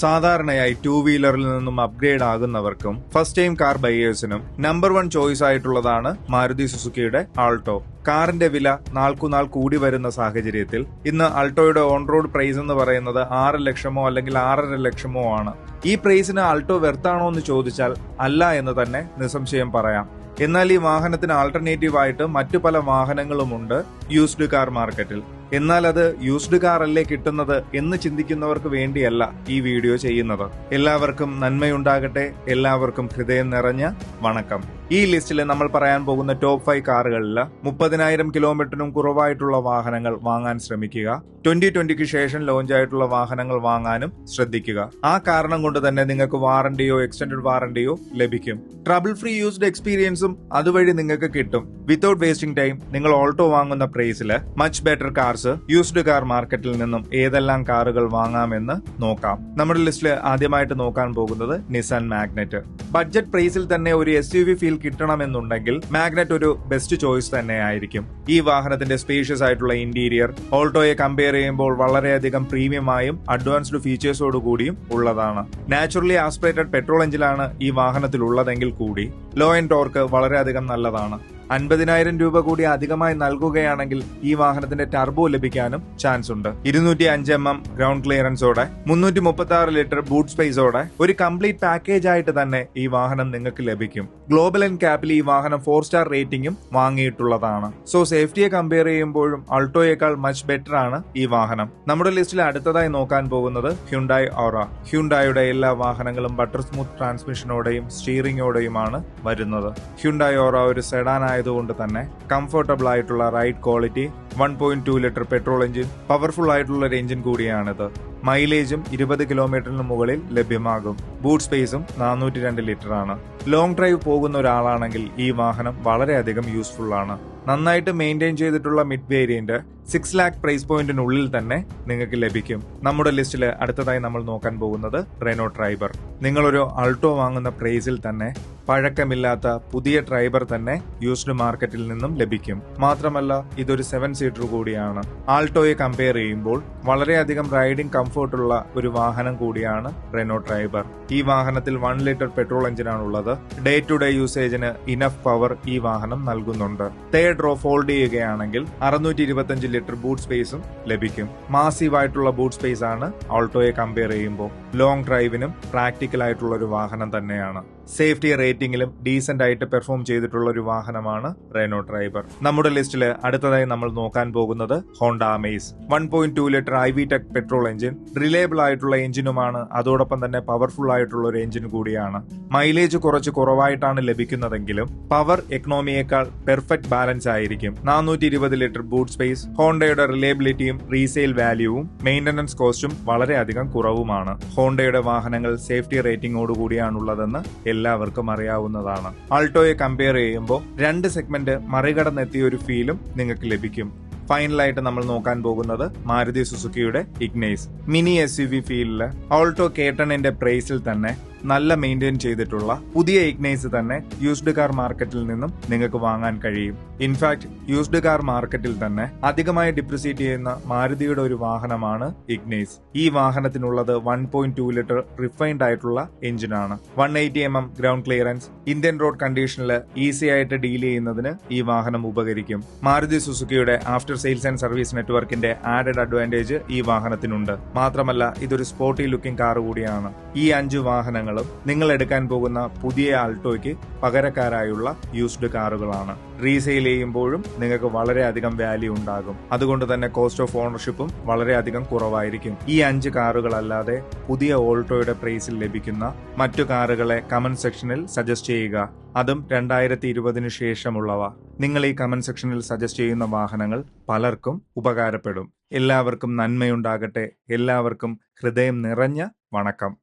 സാധാരണയായി ടൂ വീലറിൽ നിന്നും അപ്ഗ്രേഡ് ആകുന്നവർക്കും ഫസ്റ്റ് ടൈം കാർ ബയേഴ്സിനും നമ്പർ വൺ ചോയ്സ് ആയിട്ടുള്ളതാണ് മാരുതി സുസുക്കിയുടെ ആൾട്ടോ. കാറിന്റെ വില നാൾക്കുനാൾ കൂടി വരുന്ന സാഹചര്യത്തിൽ ഇന്ന് അൾട്ടോയുടെ ഓൺ റോഡ് പ്രൈസ് എന്ന് പറയുന്നത് ആറ് ലക്ഷമോ അല്ലെങ്കിൽ ആറര ലക്ഷമോ ആണ്. ഈ പ്രൈസിന് അൾട്ടോ വെർത്താണോ എന്ന് ചോദിച്ചാൽ അല്ല എന്ന് തന്നെ നിസ്സംശയം പറയാം. എന്നാൽ ഈ വാഹനത്തിന് ആൾട്ടർനേറ്റീവ് ആയിട്ട് മറ്റു പല വാഹനങ്ങളുമുണ്ട്. യൂസ്ഡ് കാർ മാർക്കറ്റിൽ എന്നാൽ അത് യൂസ്ഡ് കാർ അല്ലേ കിട്ടുന്നത് എന്ന് ചിന്തിക്കുന്നവർക്ക് വേണ്ടിയല്ല ഈ വീഡിയോ ചെയ്യുന്നത്. എല്ലാവർക്കും നന്മയുണ്ടാകട്ടെ. എല്ലാവർക്കും ഹൃദയം നിറഞ്ഞ വണക്കം. ഈ ലിസ്റ്റിൽ നമ്മൾ പറയാൻ പോകുന്ന ടോപ്പ് ഫൈവ് കാറുകളിൽ മുപ്പതിനായിരം കിലോമീറ്ററിനും കുറവായിട്ടുള്ള വാഹനങ്ങൾ വാങ്ങാൻ ശ്രമിക്കുക. ട്വന്റി ട്വന്റിക്ക് ശേഷം ലോഞ്ച് ആയിട്ടുള്ള വാഹനങ്ങൾ വാങ്ങാനും ശ്രദ്ധിക്കുക. ആ കാരണം കൊണ്ട് തന്നെ നിങ്ങൾക്ക് വാറണ്ടിയോ എക്സ്റ്റൻഡഡ് വാറണ്ടിയോ ലഭിക്കും. ട്രബിൾ ഫ്രീ യൂസ്ഡ് എക്സ്പീരിയൻസും അതുവഴി നിങ്ങൾക്ക് കിട്ടും. വിത്തൌട്ട് വേസ്റ്റിംഗ് ടൈം നിങ്ങൾ ഓൾട്ടോ വാങ്ങുന്ന പ്രൈസിൽ much better cars used car മാർക്കറ്റിൽ നിന്നും ഏതെല്ലാം കാറുകൾ വാങ്ങാമെന്ന് നോക്കാം. നമ്മുടെ ലിസ്റ്റിൽ ആദ്യമായിട്ട് നോക്കാൻ പോകുന്നത് നിസാൻ മാഗ്നറ്റ് ബഡ്ജറ്റ് പ്രൈസിൽ തന്നെ ഒരു എസ് യു വി ഫീൽ കിട്ടണമെന്നുണ്ടെങ്കിൽ മാഗ്നറ്റ് ഒരു ബെസ്റ്റ് ചോയ്സ് തന്നെ ആയിരിക്കും ഈ വാഹനത്തിന്റെ സ്പേഷ്യസ് ആയിട്ടുള്ള ഇന്റീരിയർ ഓൾട്ടോയെ കമ്പയർ ചെയ്യുമ്പോൾ വളരെയധികം പ്രീമിയമായും അഡ്വാൻസ്ഡ് ഫീച്ചേഴ്സോട് കൂടിയും ഉള്ളതാണ്. നാച്ചുറലി ആസ്പിറേറ്റഡ് പെട്രോൾ എഞ്ചിലാണ് ഈ വാഹനത്തിൽ ഉള്ളതെങ്കിൽ കൂടി. ലോ ആൻഡ് ടോർക്ക് വളരെയധികം നല്ലതാണ്. അൻപതിനായിരം രൂപ കൂടി അധികമായി നൽകുകയാണെങ്കിൽ ഈ വാഹനത്തിന്റെ ടർബോ ലഭിക്കാനും ചാൻസ് ഉണ്ട്. ഇരുന്നൂറ്റി അഞ്ച് എം എം ഗ്രൗണ്ട് ക്ലിയറൻസോടെ മുന്നൂറ്റി മുപ്പത്തി ആറ് ലിറ്റർ ബൂട്ട് സ്പേസോടെ ഒരു കംപ്ലീറ്റ് പാക്കേജ് ആയിട്ട് തന്നെ ഈ വാഹനം നിങ്ങൾക്ക് ലഭിക്കും. ഗ്ലോബൽ ആൻഡ് ക്യാപ്പിൽ ഈ വാഹനം ഫോർ സ്റ്റാർ റേറ്റിംഗും വാങ്ങിയിട്ടുള്ളതാണ്. സോ സേഫ്റ്റിയെ കമ്പയർ ചെയ്യുമ്പോഴും അൾട്ടോയേക്കാൾ മച്ച് ബെറ്റർ ആണ് ഈ വാഹനം. നമ്മുടെ ലിസ്റ്റിൽ അടുത്തതായി നോക്കാൻ പോകുന്നത് ഹ്യുണ്ടായ് ഓറ ഹ്യുണ്ടായുടെ എല്ലാ വാഹനങ്ങളും ബട്ടർ സ്മൂത്ത് ട്രാൻസ്മിഷനോടെയും സ്റ്റീറിംഗോടെയുമാണ് വരുന്നത്. ഹ്യുണ്ടായ് ഓറ ഒരു സെഡാൻ ആയതുകൊണ്ട് തന്നെ കംഫർട്ടബിൾ ആയിട്ടുള്ള ride quality one point two litre petrol engine powerful ആയിട്ടുള്ള ഒരു എഞ്ചിൻ കൂടിയാണിത്. മൈലേജും ഇരുപത് കിലോമീറ്ററിന് മുകളിൽ ലഭ്യമാകും. ബൂട്ട് സ്പേസും നാനൂറ്റി രണ്ട് ലിറ്റർ ആണ്. ലോങ് ഡ്രൈവ് പോകുന്ന ഒരാളാണെങ്കിൽ ഈ വാഹനം വളരെയധികം യൂസ്ഫുൾ ആണ്. നന്നായിട്ട് മെയിന്റെയിൻ ചെയ്തിട്ടുള്ള mid variant six lakh price പോയിന്റിനുള്ളിൽ തന്നെ നിങ്ങൾക്ക് ലഭിക്കും. നമ്മുടെ ലിസ്റ്റിൽ അടുത്തതായി നമ്മൾ നോക്കാൻ പോകുന്നത് റെനോ ഡ്രൈവർ നിങ്ങളൊരു അൾട്ടോ വാങ്ങുന്ന പ്രൈസിൽ തന്നെ പഴക്കമില്ലാത്ത പുതിയ ഡ്രൈവർ തന്നെ യൂസ്ഡ് മാർക്കറ്റിൽ നിന്നും ലഭിക്കും. മാത്രമല്ല ഇതൊരു സെവൻ സീറ്റർ കൂടിയാണ്. ആൾട്ടോയെ കമ്പയർ ചെയ്യുമ്പോൾ വളരെയധികം റൈഡിംഗ് കംഫർട്ടുള്ള ഒരു വാഹനം കൂടിയാണ് റെനോ ഡ്രൈവർ ഈ വാഹനത്തിൽ വൺ ലിറ്റർ പെട്രോൾ എഞ്ചിനാണ് ഉള്ളത് ഡേ ടു ഡേ യൂസേജിന് ഇനഫ് പവർ ഈ വാഹനം നൽകുന്നുണ്ട്. തേർഡ് റോ ഫോൾഡ് ചെയ്യുകയാണെങ്കിൽ അറുന്നൂറ്റി ഇരുപത്തിയഞ്ച് ലിറ്റർ ബൂട്ട് സ്പേസും ലഭിക്കും. മാസീവ് ആയിട്ടുള്ള ബൂട്ട് സ്പേസ് ആണ് ആൾട്ടോയെ കമ്പയർ ചെയ്യുമ്പോൾ. ലോങ് ഡ്രൈവിനും പ്രാക്ടിക്കൽ ആയിട്ടുള്ള ഒരു വാഹനം തന്നെയാണ്. സേഫ്റ്റി റേറ്റിംഗിലും ഡീസെന്റ് ആയിട്ട് പെർഫോം ചെയ്തിട്ടുള്ള ഒരു വാഹനമാണ് റെനോ ഡ്രൈവർ നമ്മുടെ ലിസ്റ്റിൽ അടുത്തതായി നമ്മൾ നോക്കാൻ പോകുന്നത് Honda Amaze one point two litre I V tech petrol engine reliable ആയിട്ടുള്ള എഞ്ചിനുമാണ്. അതോടൊപ്പം തന്നെ പവർഫുൾ ആയിട്ടുള്ള ഒരു എഞ്ചിൻ കൂടിയാണ്. മൈലേജ് കുറച്ച് കുറവായിട്ടാണ് ലഭിക്കുന്നതെങ്കിലും പവർ എക്കണോമിയേക്കാൾ പെർഫെക്റ്റ് ബാലൻസ് ആയിരിക്കും. നാനൂറ്റി ഇരുപത് ലിറ്റർ ബൂട്ട് സ്പേസ് ഹോണ്ടയുടെ റിലയബിലിറ്റിയും റീസെയിൽ വാല്യൂവും മെയിന്റനൻസ് കോസ്റ്റും വളരെയധികം കുറവുമാണ്. ഹോണ്ടയുടെ വാഹനങ്ങൾ സേഫ്റ്റി റേറ്റിംഗോടുകൂടിയാണുള്ളതെന്ന് എല്ലാവർക്കും അറിയാവുന്നതാണ്. ആൾട്ടോയെ കമ്പയർ ചെയ്യുമ്പോൾ രണ്ട് സെഗ്മെന്റ് മറികടന്നെത്തിയ ഒരു ഫീലും നിങ്ങൾക്ക് ലഭിക്കും. ഫൈനലായിട്ട് നമ്മൾ നോക്കാൻ പോകുന്നത് Maruti സുസുക്കിയുടെ Ignis mini S U V ഫീലിൽ Alto കേട്ടണിന്റെ പ്രൈസിൽ തന്നെ നല്ല മെയിന്റെയിൻ ചെയ്തിട്ടുള്ള പുതിയ ഇഗ്നൈസ് തന്നെ യൂസ്ഡ് കാർ മാർക്കറ്റിൽ നിന്നും നിങ്ങൾക്ക് വാങ്ങാൻ കഴിയും. ഇൻഫാക്ട് യൂസ്ഡ് കാർ മാർക്കറ്റിൽ തന്നെ അധികമായി ഡിപ്രിസിയേറ്റ് ചെയ്യുന്ന മാരുതിയുടെ ഒരു വാഹനമാണ് ഇഗ്നൈസ് ഈ വാഹനത്തിനുള്ളത് one point two litre refined ആയിട്ടുള്ള എഞ്ചിനാണ് one eighty M M ground clearance Indian road കണ്ടീഷനിൽ ഈസി ആയിട്ട് ഡീൽ ചെയ്യുന്നതിന് ഈ വാഹനം ഉപകരിക്കും. മാരുതി സുസുക്കിയുടെ ആഫ്റ്റർ സെയിൽസ് ആൻഡ് സർവീസ് നെറ്റ്വർക്കിന്റെ ആഡഡ് അഡ്വാന്റേജ് ഈ വാഹനത്തിനുണ്ട്. മാത്രമല്ല ഇതൊരു സ്പോർട്ടി ലുക്കിംഗ് കാർ കൂടിയാണ്. ഈ അഞ്ച് വാഹനങ്ങളും നിങ്ങൾ എടുക്കാൻ പോകുന്ന പുതിയ ആൾട്ടോയ്ക്ക് പകരക്കാരായുള്ള യൂസ്ഡ് കാറുകളാണ്. റീസെയിൽ ചെയ്യുമ്പോഴും നിങ്ങൾക്ക് വളരെയധികം വാല്യൂ ഉണ്ടാകും. അതുകൊണ്ട് തന്നെ കോസ്റ്റ് ഓഫ് ഓണർഷിപ്പും വളരെയധികം കുറവായിരിക്കും. ഈ അഞ്ച് കാറുകളല്ലാതെ പുതിയ ഓൾട്ടോയുടെ പ്രൈസിൽ ലഭിക്കുന്ന മറ്റു കാറുകളെ കമന്റ് സെക്ഷനിൽ സജസ്റ്റ് ചെയ്യുക. അതും രണ്ടായിരത്തി ഇരുപതിനു ശേഷമുള്ളവ. നിങ്ങൾ ഈ കമന്റ് സെക്ഷനിൽ സജസ്റ്റ് ചെയ്യുന്ന വാഹനങ്ങൾ പലർക്കും ഉപകാരപ്പെടും. എല്ലാവർക്കും നന്മയുണ്ടാകട്ടെ. എല്ലാവർക്കും ഹൃദയം നിറഞ്ഞ വണക്കം.